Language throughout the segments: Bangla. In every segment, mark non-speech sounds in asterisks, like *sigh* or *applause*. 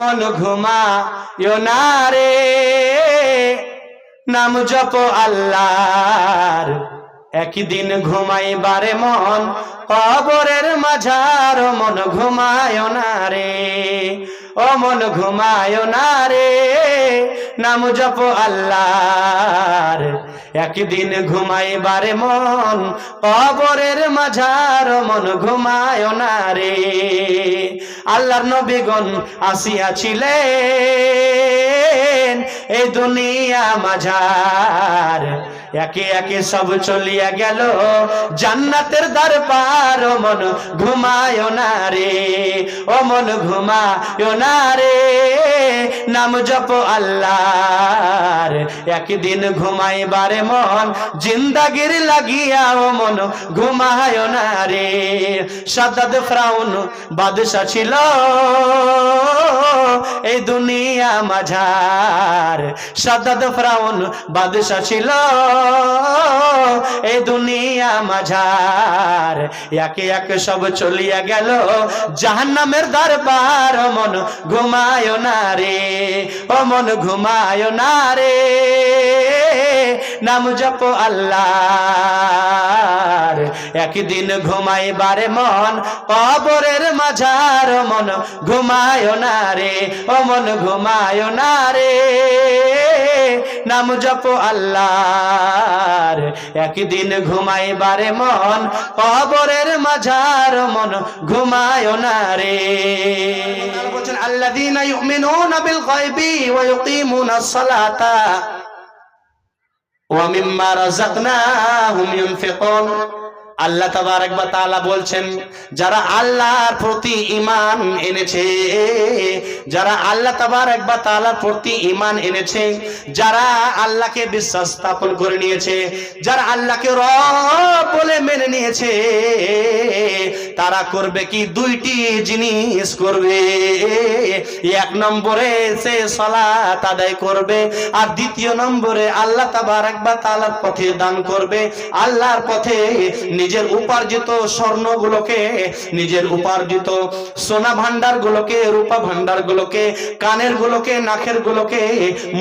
মন ঘুমা না রে। নাম জপ আল্লাহর। একদিন ঘুমাইবারে মন কবরের মাঝার, মন ঘুমায় না রে। ও মন ঘুমায় না রে। নাম জপ আল্লাহর। একদিন ঘুমাইবারে মন কবরের মাঝার মন ঘুমায় না রে। আল্লাহর নবীগণ আসিয়াছিলেন এই দুনিয়া মাঝার। একে একে সব চলিয়া গেল। জান্নাতের দরবার, ও মন ঘুমায় না রে, ও মন ঘুমায় না রে। নাম জপ আল্লাহর, একদিন ঘুমাইবারে মন জিন্দাগির লাগিয়া, ও মন ঘুমায় না রে। সাদাদ ফ্রাউন বাদশা ছিল, এই দুনিয়া মাঝার। সাদাদ ফ্রাউন বাদশা ছিল এই দুনিয়া মাঝার। একে একে সব চলিয়া গেল। জাহান্নামের দরবার মন ঘুমায় না রে, ও মন ঘুমায় না রে। নাম জপ আল্লাহর। একদিন ঘুমাইবারে মন কবরের মাঝার মন ঘুমায় না রে, ও মন ঘুমায় না রে। নাম জপ আল্লাহর। একদিন ঘুমাইবারে মন, কবরের মাঝার মন, ঘুমায় না রে। বলছেন, আল্লাযীনা ইউমিনুনা বিল গায়বি ওয়া ইউকিমুনাস সালাতা ওয়া মিম্মা রাযাকনাহুম ইউনফিকুন। আল্লাহ তাবারক ওয়া তাআলা বলছেন, যারা আল্লাহর প্রতি ঈমান এনেছে, যারা আল্লাহ তাবারক ওয়া তাআলার প্রতি ঈমান এনেছে, যারা আল্লাহকে বিশ্বাস স্থাপন করে নিয়েছে, যারা আল্লাহকে রব বলে মেনে নিয়েছে, তারা করবে কি? দুইটি জিনিস করবে। এক নম্বরে সে সালাত আদায় করবে, আর দ্বিতীয় নম্বরে আল্লাহ তাবারক ওয়া তাআলার পথে দান করবে। আল্লাহর পথে নিজের উপার্জিত স্বর্ণগুলোকে, নিজের উপার্জিত সোনা ভান্ডার গুলোকে রূপা ভান্ডার গুলোকে কানের গুলোকে নাকের গুলোকে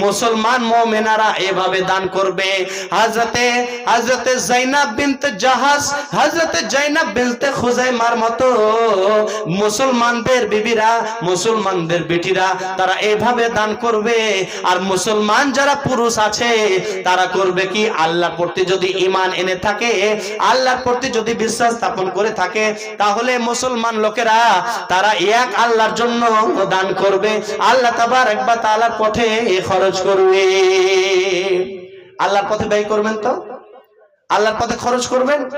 মুসলমান মোমেনারা এভাবে দান করবে। হাজরতে হাজরতে জাইনাব বিনতে জাহাজ হাজরতে জাইনাব বিনতে খুজাইমার মতো মুসলমানদের বিবিরা, মুসলমানদের বেটিরা, তারা এভাবে দান করবে। আর মুসলমান যারা পুরুষ আছে, তারা করবে কি? আল্লাহর প্রতি যদি ইমান এনে থাকে, আল্লাহর প্রতি যদি বিশ্বাস স্থাপন করে থাকে, তাহলে মুসলমান লোকেরা তারা এক আল্লাহর জন্য দান করবে। আল্লাহ তাবার একবার তাআলার পথে খরচ করবে। আল্লাহর পথে ব্যয় করবেন তো? আল্লাহর পথে খরচ করবেন?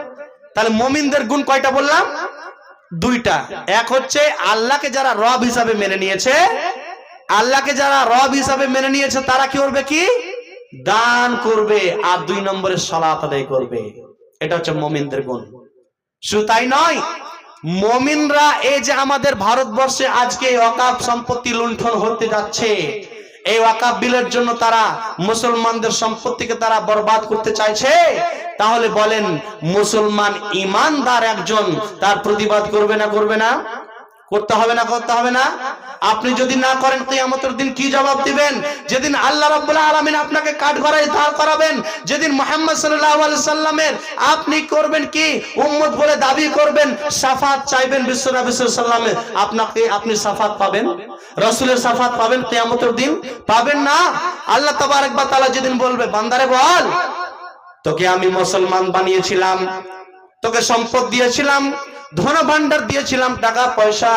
তাহলে মমিনদের গুণ কয়টা বললাম? দুইটা। এক হচ্ছে আল্লাহকে যারা রব হিসাবে মেনে নিয়েছে, আল্লাহকে যারা রব হিসাবে মেনে নিয়েছে, তারা কি করবে কি? দান করবে। আর দুই নম্বরে সালাত আদায় করবে। এটা হচ্ছে মমিনদের গুণ শুধু তাই নয়, মমিনরা এই যে আমাদের ভারতবর্ষে আজকে অকাপ সম্পত্তি লুণ্ঠন হতে যাচ্ছে, এই ওয়াকাব বিলের জন্য তারা মুসলমানদের সম্পত্তিকে তারা বরবাদ করতে চাইছে, তাহলে বলেন মুসলমান ইমানদার একজন তার প্রতিবাদ করবে না করবে না? করতে হবে না, করতে হবে না? আপনি যদি না করেন, কিয়ামতের দিন কি জবাব দিবেন? যেদিন আল্লাহ রাব্বুল আলামিন আপনাকে কাঠগড়ায় দাঁড় করাবেন, যেদিন মুহাম্মদ সাল্লাল্লাহু আলাইহি সাল্লামের আপনি করবেন কি? উম্মত বলে দাবি করবেন, সাফাত চাইবেন বিশ্বনবী সাল্লামের আপনাকে আপনি সাফাত পাবেন, রাসূলের সাফাত পাবেন কিয়ামতের দিন। পাবেন না? আল্লাহ তাবারক ওয়া তাআলা যেদিন বলবে, বান্দারে বল। তোকে আমি মুসলমান বানিয়েছিলাম, তোকে সম্পদ দিয়েছিলাম ধন ভান্ডার দিয়েছিলাম টাকা, পয়সা,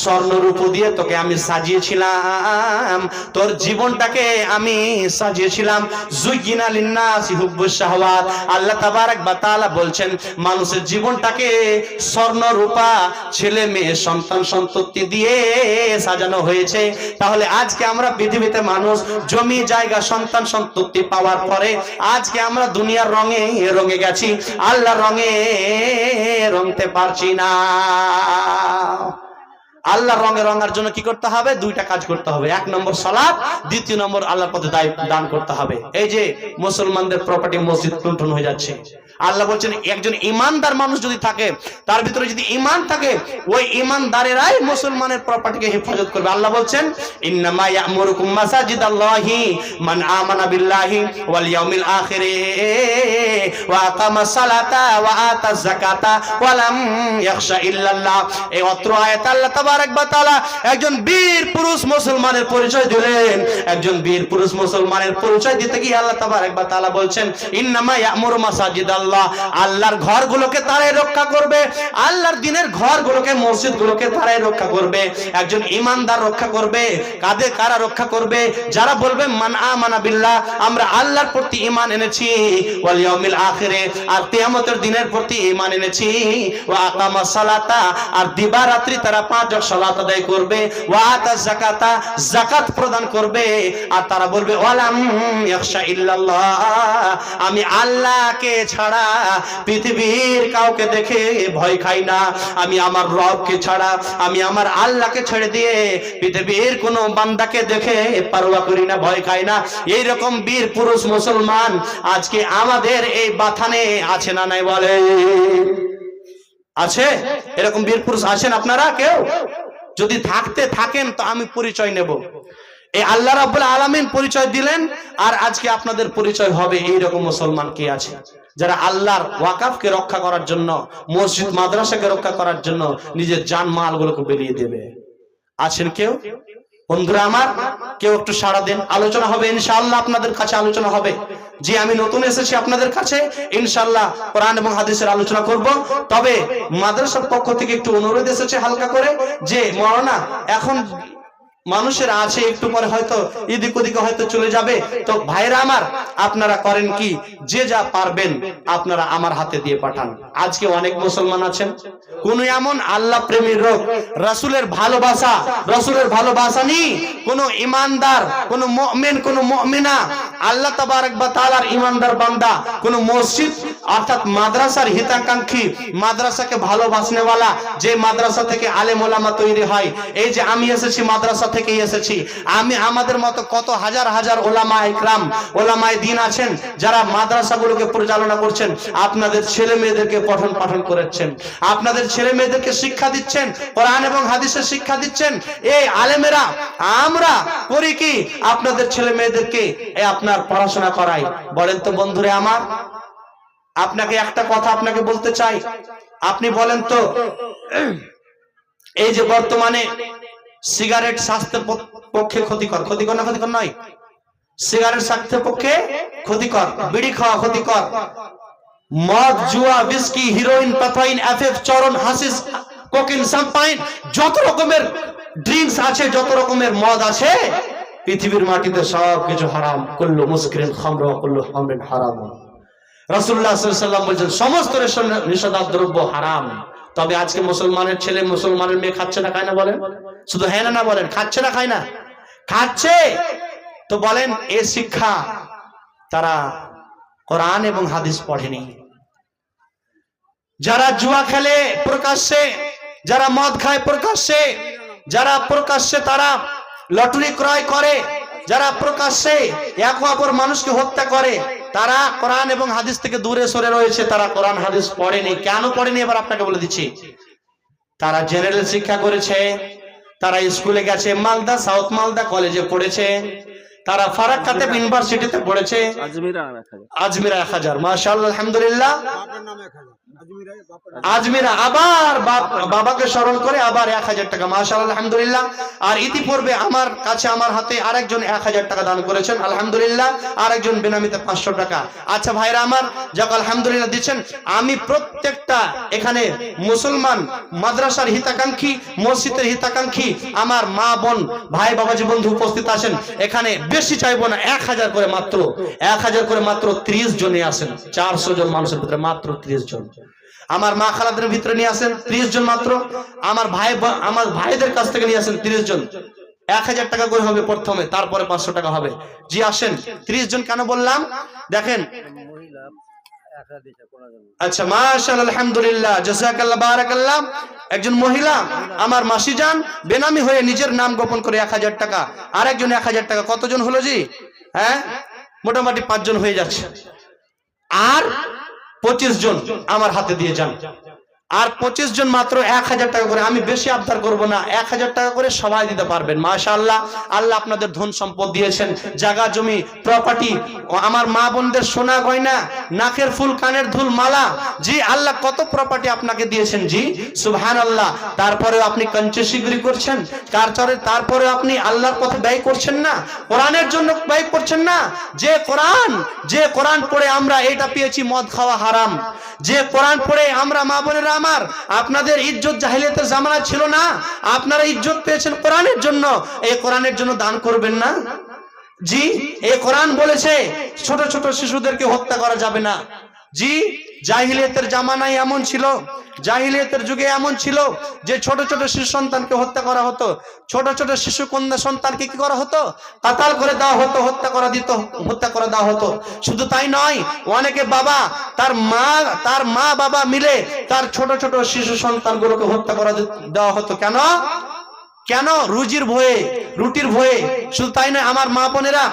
স্বর্ণ রূপ দিয়ে তোকে আমি সাজিয়েছিলাম। তোর জীবনটাকে আমি সাজিয়েছিলাম। জুইকিনা লিন্নাসি হুব্বুস শাহওয়াত। আল্লাহ তাবারক ওয়া তাআলা বলছেন, মানুষের জীবনটাকে স্বর্ণ রূপা, ছেলে, মেয়ে, সন্তান, সন্ততি দিয়ে সাজানো হয়েছে। তাহলে আজকে আমরা পৃথিবীতে মানুষ জমি, জায়গা, সন্তান, সন্ততি পাওয়ার পরে আজকে আমরা দুনিয়ার রঙে রঙে গেছি। আল্লাহ রঙে রঙতে পারছি না। আল্লাহর রঙে রঙার জন্য কি করতে হবে? দুইটা কাজ করতে হবে। এক নম্বর সালাত, দ্বিতীয় নম্বর আল্লাহর পথে দান করতে হবে। এই যে মুসলমানদের প্রপার্টি মসজিদ লুণ্ঠন হয়ে যাচ্ছে। আল্লাহ বলছেন, একজন ইমানদার মানুষ যদি থাকে, তার ভিতরে যদি ইমান থাকে, ওই ইমানদারেরাই মুসলমানের প্রপার্টিকে হেফাজত করবে। আল্লাহ বলছেন, ইন্নামা ইয়ামুরুকুম মাসাজিদাল্লাহি মান আমানা বিল্লাহি ওয়াল ইয়াউমিল ওয়া আকামাস সালাতা ওয়া আতাজ যাকাতা ওয়া লাম ইল্লাল্লাহ। এই অত্র আয়াত আল্লাহ ওয়া তাআলা একজন বীর পুরুষ মুসলমানের পরিচয় দিলেন। একজন বীর পুরুষ মুসলমানের পরিচয় দিতে গিয়ে আল্লাহ তাবারক ওয়া তাআলা বলছেন, ইন্নামা ইয়ামুরু মাসাজিদাল্লাহ আল্লাহর ঘরগুলোকে তারাই রক্ষা করবে, আল্লাহর দিনের ঘরগুলোকে, মসজিদগুলোকে তারাই রক্ষা করবে, একজন ইমানদার রক্ষা করবে, কাদের কারা রক্ষা করবে, যারা বলবে, মান আমানা আমরা আল্লাহর প্রতি ঈমান এনেছি, ওয়াল আখিরে, আর কিয়ামতের দিনের প্রতি ঈমান এনেছি, ওয়া আকামাস সালাতা, আর দিবারাত্রি তারা পাঁচ ওয়াক্ত সালাত আদায় করবে, ওয়া যাকাতা, যাকাত প্রদান করবে, আর তারা বলবে, ওয়ালাম ইয়াখশা ইল্লাল্লাহ আমি আল্লাহকে ছাড়া পৃথিবীর কাউকে দেখে ভয় খাই না। আমি আমার রবকে ছাড়া, আমি আমার আল্লাহকে ছেড়ে দিয়ে পৃথিবীর কোনো বান্দাকে দেখে পারোয়া করি না, ভয় খাই না। এই রকম বীর পুরুষ মুসলমান আজকে আমাদের এই বাথানে আছে না নাই বলে? আছে? এরকম বীর পুরুষ আছেন আপনারা কেউ? যদি থাকতে থাকেন তো আমি পরিচয় নেব। এই আল্লাহ রাব্বুল আলামিন পরিচয় দিলেন, আর আজকে আপনাদের পরিচয় হবে এই রকম মুসলমান কে আছে? যারা আল্লাহর ওয়াকাফকে রক্ষা করার জন্য, মসজিদ, মাদ্রাসাকে রক্ষা করার জন্য নিজের জান মালগুলোকে বেরিয়ে দেবে। আছেন কেউ? বন্ধুরা আমার, কেউ একটু সাড়া দেন। আলোচনা হবে, ইনশাআল্লাহ আপনাদের কাছে আলোচনা হবে। যে আমি নতুন এসেছি আপনাদের কাছে, ইনশাআল্লাহ কোরআন এবং হাদিসের আলোচনা করব। তবে মাদ্রাসার পক্ষ থেকে একটু অনুরোধ এসেছে হালকা করে, যে মরনা এখন মানুষের আছে, একটু পরে হয়তো এদিক ওদিকে হয়তো চলে যাবে। তো ভাইরা আমার, আপনারা করেন কি? যে যা পারবেন আপনারা আমার হাতে দিয়ে পাঠান। আজকে অনেক মুসলমান আছেন। কোন এমন আল্লাহ প্রেমীর রোগ, রাসূলের ভালোবাসা রাসূলের ভালোবাসা নেই। কোন ইমানদার, কোন মুমিন, কোন মুমিনা, আল্লাহ তাআলার ইমানদার বান্দা, কোন মসজিদ, অর্থাৎ মাদ্রাসার হিতাকাঙ্ক্ষী, মাদ্রাসাকে ভালোবাসনেওয়ালা, যে মাদ্রাসা থেকে আলেম তৈরি হয়। এই যে আমি এসেছি মাদ্রাসা থেকেই এসেছি। আমি, আমাদের মতো কত হাজার হাজার ওলামা ইকরাম ওলামায় দিন আছেন, যারা মাদ্রাসাগুলোকে পরিচালনা করছেন, আপনাদের ছেলে মেয়েদেরকে পঠন পাঠন করেছেন, আপনাদের ছেলে মেয়েদেরকে শিক্ষা দিচ্ছেন, কোরআন এবং হাদিসের শিক্ষা দিচ্ছেন, এই আলেমেরা, আমরা করি কি? আপনাদের ছেলে মেয়েদেরকে আপনার পড়াশোনা করাই। বলেন তো বন্ধুরে আমার, আপনাকে একটা কথা আপনাকে বলতে চাই। আপনি বলেন তো, এই যে বর্তমানে সিগারেট স্বাস্থ্যের পক্ষে ক্ষতিকর। ক্ষতিকর না ক্ষতিকর নয়। সিগারেট স্বাস্থ্যের পক্ষে ক্ষতিকর। বিড়ি খাওয়া ক্ষতিকর। মদ, জুয়া বিস্কি হিরোইন পাথাইন এফএফ চরণ হাসিস কোকিন সাম্পাইন যত রকমের ড্রিঙ্কস আছে, যত রকমের মদ আছে, পৃথিবীর মাটিতে সব কিছু হারাম। করল মুসকিরিন খামর করল হামরিন হারাম। রাসূলুল্লাহ সাল্লাল্লাহু আলাইহি ওয়াসাল্লাম বলছেন, সমস্ত নেশাদার দ্রব্য হারাম। তবে আজকে মুসলমানের ছেলে মুসলমানের মেয়ে খাচ্ছে না, খায় না বলেন? শুধু হ্যাঁ না বলেন, খাচ্ছে না, খায় না? খাচ্ছে? তো বলেন, এ শিক্ষা তারা কোরআন এবং হাদিস পড়েনি। যারা জুয়া খেলে প্রকাশ্যে, যারা মদ খায় প্রকাশ্যে, যারা প্রকাশ্যে তারা লটারি ক্রয় করে যারা প্রকাশ্যে এক অপর মানুষকে হত্যা করে তারা কোরআন এবং হাদিস থেকে দূরে সরে রয়েছে তারা কোরআন হাদিস পড়েনি। কেন পড়েনি? এবার আপনাকে বলে দিচ্ছি। তারা জেনারেল শিক্ষা করেছে তারা স্কুলে গেছে মালদা সাউথ মালদা কলেজে পড়েছে তারা ফারাক্কাতে ইউনিভার্সিটিতে পড়েছে। আজমিরা এক হাজার। আজমিরা এক হাজার। মাশাআল্লাহ আলহামদুলিল্লাহ। আজমিরা আবার বাবাকে স্মরণ করে আবার এক হাজার টাকা। মাশাআল্লাহ, আলহামদুলিল্লাহ। আর ইতিপূর্বে আমার কাছে, আমার হাতে আরেকজন এক হাজার টাকা দান করেছেন। আলহামদুলিল্লাহ, আরেকজন বেনামিতে পাঁচশো টাকা। আচ্ছা ভাইরা আমার, যাক আলহামদুলিল্লাহ দিচ্ছেন। আমি প্রত্যেকটা এখানে মুসলমান, মাদ্রাসার হিতাকাঙ্ক্ষী, মসজিদের হিতাকাঙ্ক্ষী, আমার মা, বোন, ভাই, বাবাজি, বন্ধু উপস্থিত আছেন। এখানে বেশি চাইব না, এক হাজার করে মাত্র, এক হাজার করে মাত্র ত্রিশ জনে আসেন চারশো জন মানুষের ভিতরে মাত্র ত্রিশ জন। আমার মা খালাদের ভিতরে নিয়ে আসেন ত্রিশ জন মাত্র। আমার ভাই আমার ভাইদের কাছ থেকে নিয়ে আসেন ত্রিশ জন। এক হাজার টাকা করে হবে প্রথমে, তারপরে পাঁচশো টাকা হবে। জি, আসেন। ত্রিশ জন কেন বললাম? দেখেন। আচ্ছা মাশাআল্লাহ আলহামদুলিল্লাহ জাযাকাল্লাহ বারাকাল্লাহ। একজন মহিলা, আমার মাসি যান, বেনামি হয়ে নিজের নাম গোপন করে এক হাজার টাকা। আর একজন এক হাজার টাকা। কতজন হলো জি? হ্যাঁ? মোটামুটি পাঁচজন হয়ে যাচ্ছে। আর পঁচিশ জন আমার হাতে দিয়ে যান। আর পঁচিশ জন মাত্র এক হাজার টাকা করে আমি বেশি আবদার করব না। এক হাজার টাকা করে সবাই দিতে পারবেন। মাশা আল্লাহ আল্লাহ আপনাদের ধন সম্পদ দিয়েছেন। জায়গা, জমি প্রপার্টি আমার মা বোনদের সোনা গয়না, নাকের ফুল, কানের ধুল, মালা, জি, আল্লাহ কত প্রপার্টি আপনাকে দিয়েছেন, জি? সুবহান আল্লাহ তারপরেও আপনি কঞ্চশিগরি করছেন তারপরে তারপরে আপনি আল্লাহর পথে ব্যয় করছেন না, কোরআনের জন্য ব্যয় করছেন না। যে কোরআন যে কোরআন পড়ে আমরা এটা পেয়েছি, মদ খাওয়া হারাম। যে কোরআন পড়ে আমরা মা বোনেরা আমার, আপনাদের ইজ্জত জাহিলিয়াতের জামানা ছিল না? আপনারা ইজ্জত পেয়েছেন কোরআনের জন্য। এই কোরআনের জন্য দান করবেন না? জি এই কোরআন বলেছে, ছোট ছোট শিশুদেরকে হত্যা করা যাবে না। জি জাহিলিয়াতের জামানায় এমন ছিল, জাহিলিয়াতের যুগে এমন ছিল যে ছোট ছোট শিশু সন্তানকে হত্যা করা হতো। ছোট ছোট শিশু কন্যা সন্তানকে কি করা হতো? কাতাল করে দেওয়া হতো, হত্যা করা দিত, হত্যা করে দেওয়া হতো। শুধু তাই নয়, অনেকে বাবা তার মা তার মা বাবা মিলে তার ছোট ছোট শিশু সন্তানগুলোকে হত্যা করা দেওয়া হতো। কেন? কেন? রুজির ভয়ে, রুটির ভয়ে। শুধু তাই নয়, আমার মা বোনেরা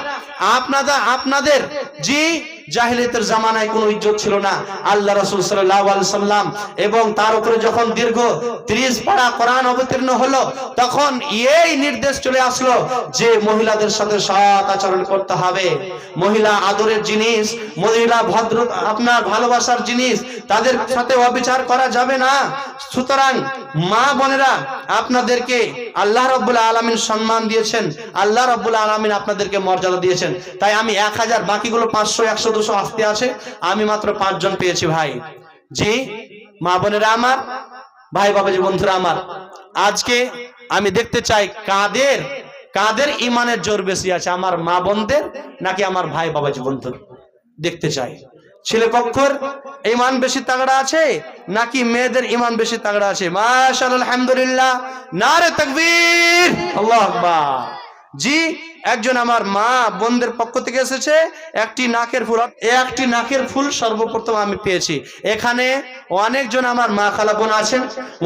আপনাদের আপনাদের জি জাহিলিয়াতের জামানায় কোনো ইজ্জত ছিল না। আল্লাহ রাসূল সাল্লাল্লাহু আলাইহি সাল্লাম এবং তার উপরে যখন দীর্ঘ 30 পারা কোরআন অবতীর্ণ হলো, তখন এই নির্দেশ চলে আসলো যে মহিলাদের সাথে সৎ আচরণ করতে হবে। মহিলা আদরের জিনিস, মহিলা ভদ্র, আপনার ভালোবাসার জিনিস, তাদের সাথে অবিচার করা যাবে না। সুতরাং মা বোনেরা আপনাদেরকে আল্লাহ রব্বুল আলমিন সম্মান দিয়েছেন। আল্লাহ রব্বুল আলমিন আপনাদেরকে মর্যাদা দিয়েছেন। তাই আমি এক হাজার, বাকিগুলো পাঁচশো, একশো, দুশো আসতে আছে। আমি মাত্র পাঁচজন পেয়েছি ভাই। জি, মা বোনেরা আমার, ভাই বাবাজি, বন্ধুরা আমার। আজকে আমি দেখতে চাই কাদের কাদের ইমানের জোর বেশি আছে? আমার মা বোনদের নাকি আমার ভাই বাবাজি, বন্ধুর? দেখতে চাই। ছেলে পক্ষর ইমান বেশি তাগড়া আছে নাকি মেয়েদের ইমান বেশি তাগড়া আছে? মাশাআল্লাহ, আলহামদুলিল্লাহ। নারে তকবীর। আল্লাহু আকবার। জি একজন আমার মা বোনদের পক্ষ থেকে এসেছে, একটি নাকের ফুল, একটি নাকের ফুল সর্বপ্রথম আমি পেয়েছি। এখানে অনেকজন আমার মা খালা বোন আছেন,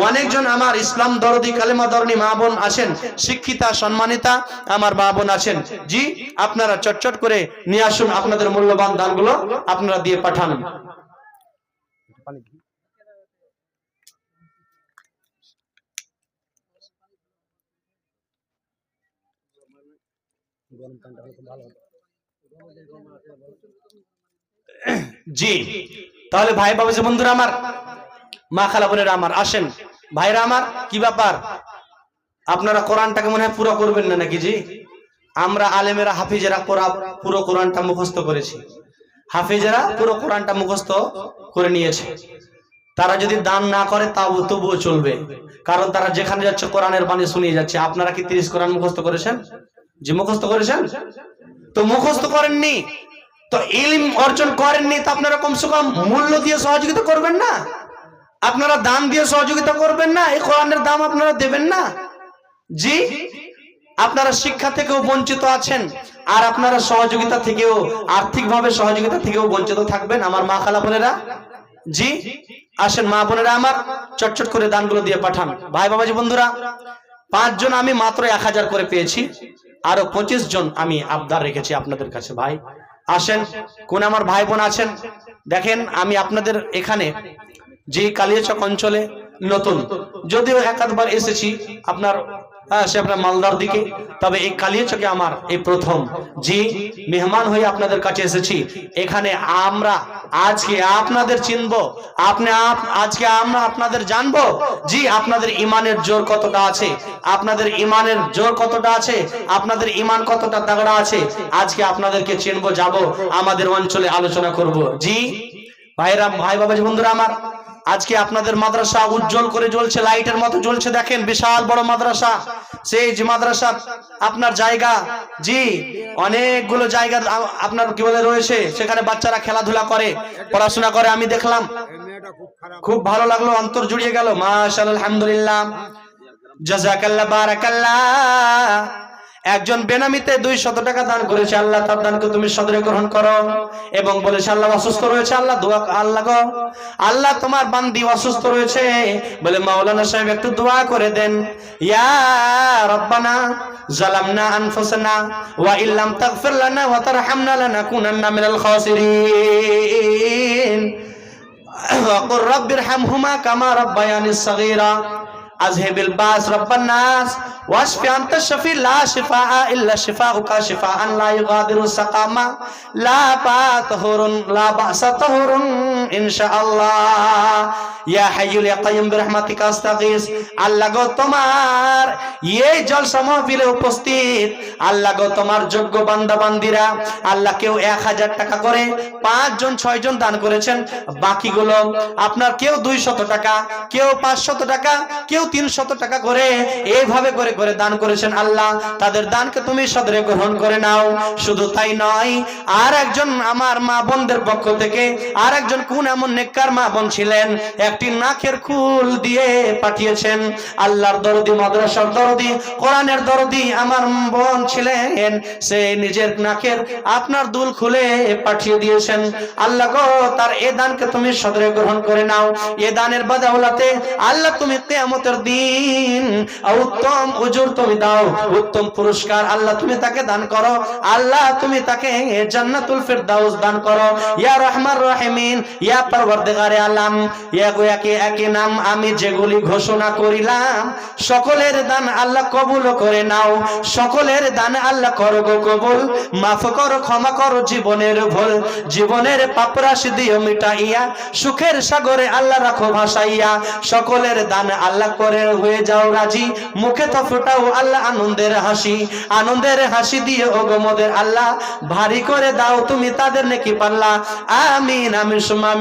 অনেকজন আমার ইসলাম দরদি, কালেমা দরনি মা বোন আছেন, শিক্ষিতা, সম্মানিতা আমার মা বোন আছেন। জি, আপনারা চটচট করে নিয়ে আসুন আপনাদের মূল্যবান দানগুলো আপনারা দিয়ে পাঠান। জি, তাহলে ভাই বাবুজি বন্ধুরা আমার, মা খালা বোনেরা আমার, আসেন। ভাইরা আমার, কি ব্যাপার? আপনারা কোরআনটাকে মনে হয় পুরো করবেন না নাকি জি? আমরা আলেমেরা হাফিজেরা পুরো কোরআনটা মুখস্থ করেছি। হাফিজেরা পুরো কোরআনটা মুখস্থ করে নিয়েছে। তারা যদি দান না করে, তাও তবুও চলবে। কারণ তারা যেখানে যাচ্ছে কোরআনের বাণী শুনিয়ে যাচ্ছে। আপনারা কি তিরিশ কোরআন মুখস্থ করেছেন? যে মুখস্থ করেছেন? তো মুখস্থ করেননি। তো ইলম অর্জন করেননি, তো আপনারা কমসে কম মূল্য দিয়ে সহযোগিতা করবেন না? আপনারা দান দিয়ে সহযোগিতা করবেন না? এই কোরআনের দাম আপনারা দেবেন না? জি, আপনারা শিক্ষা থেকেও বঞ্চিত আছেন, আর আপনারা সহযোগিতা থেকেও, আর্থিকভাবে সহযোগিতা থেকেও বঞ্চিত থাকবেন, আমার মা খালা বোনেরা। জি, আসেন মা বোনেরা আমার চটচট করে দানগুলো দিয়ে পাঠান। ভাই বাবাজি বন্ধুরা, পাঁচজন আমি মাত্র এক হাজার করে পেয়েছি। আরও পঁচিশ জন আমি আবদার রেখেছি আপনাদের কাছে, ভাই। আসেন, কোন আমার ভাই বোন আছেন, দেখেন আমি আপনাদের এখানে যে কালিয়াচক অঞ্চলে নতুন, যদিও একাধবার এসেছি, আপনার হ্যাঁ, সে আপনার মালদার দিকে। তবে এই কালিয়াচকে আমার এই প্রথম। জি মেহমান হয়ে আপনাদের কাছে এসেছি। এখানে আমরা আজকে আপনাদের চিনব। আপনি আজকে আমরা আপনাদের জানব। জি আপনাদের ইমানের জোর কতটা আছে? আপনাদের ইমানের জোর কতটা আছে? আপনাদের ইমান কতটা তাগড়া আছে? আজকে আপনাদেরকে চিনবো যাব আমাদের অঞ্চলে আলোচনা করব। জি ভাইরা ভাই বাবাজি বন্ধুরা আমার। আজকে আপনাদের মাদ্রাসা উজ্জ্বল করে জ্বলছে, লাইটের মতো জ্বলছে, দেখেন বিশাল বড় মাদ্রাসা। সেই যে মাদ্রাসা, আপনার জায়গা, জি, অনেকগুলো জায়গা আপনার কি বলে, রয়েছে। সেখানে বাচ্চারা খেলাধুলা করে, পড়াশোনা করে, আমি দেখলাম। খুব ভালো লাগল, অন্তর জুড়িয়ে গেল। মাশাআল্লাহ, আলহামদুলিল্লাহ। জাজাকাল্লাহ বারাকাল্লাহ। একজন বেনামিতে দুই শত টাকা দান করেছে, আল্লাহ তার দানকে তুমি সদরে গ্রহণ করো। এবং বলেছে, আল্লাহ অসুস্থ রয়েছে, আল্লাহ দোয়া আল্লাহ আল্লাহ তোমার বান্দি অসুস্থ রয়েছে। বলে মাওলানা সাহেব একটু দোয়া করে দেন। ইয়া রব্বানা জালামনা আনফুসানা ওয়া ইল্লাম তাগফির লানা ওয়া তারহামনা লানাকুনান্না মিনাল খাসিরিন। *coughs* ওয়া কুর রাব্বিরহামহুমা কামা রাব্বায়ানি সাগীরা। اذهب الباس رب الناس واشف انت الشفي لا شفاء الا شفاؤك شفاء لا يغادر سقاما لا طهور لا باس طهور ان شاء الله يا حي يا قيوم برحمتك استغيث আল্লাহ গো তোমার এই জলসা মাহফিলে উপস্থিত আল্লাহ গো তোমার যোগ্য বান্দা বান্দিরা আল্লাহ কেউ এক হাজার টাকা করে পাঁচজন ছয়জন দান করেছেন বাকিগুলো আপনার কেউ দুই শত টাকা কেউ পাঁচশত টাকা কেউ তিন শত টাকা করে এইভাবে করে করে দান করেছেন আল্লাহ। তাদের দানকে তুমি সদরে গ্রহণ করে নাও। শুধু তাই নয়, আর একজন আমার মা বোনদের পক্ষ থেকে আর একজন কোন এমন নেককার মা বোন ছিলেন, একটি নাকের খুল দিয়ে পাঠিয়েছেন। আল্লাহর দরদি, মাদ্রাসার দরদি, কোরআনের দরদি আমার বোন ছিলেন, সে নিজের নাকের আপনার দুল খুলে পাঠিয়ে দিয়েছেন। আল্লাহ গো, তার এ দানকে তুমি সদরে গ্রহণ করে নাও। এ দানের বাদাউলাতে আল্লাহ তুমি কিয়ামতের দিন। উত্তম উজুর তুমি দাও, উত্তম পুরস্কার আল্লাহ তুমি তাকে দান করো। আল্লাহ তুমি তাকে জান্নাতুল ফিরদাউস দান করো। ইয়া রহমান রহিমিন, ইয়া পরওয়ারদিগারে আলাম। ইয়া একই নাম, আমি যেগুলি ঘোষণা করিলাম, সকলের দান আল্লাহ কবুল করে নাও। সকলের দান আল্লাহ করো গো কবুল। মাফ করো, ক্ষমা করো জীবনের ভুল। জীবনের পাপরাশি দিও মিটাইয়া। সুখের সাগরে আল্লাহ রাখো ভাসাইয়া। সকলের দান আল্লাহ করে হয়ে যাও রাজি। মুখে তো ফোটাও আল্লাহ আনন্দের হাসি। আনন্দের হাসি দিয়ে ওগমদের মোদের আল্লাহ। ভারী করে দাও তুমি তাদের নাকি পাল্লা। আমিন আমিন সুমা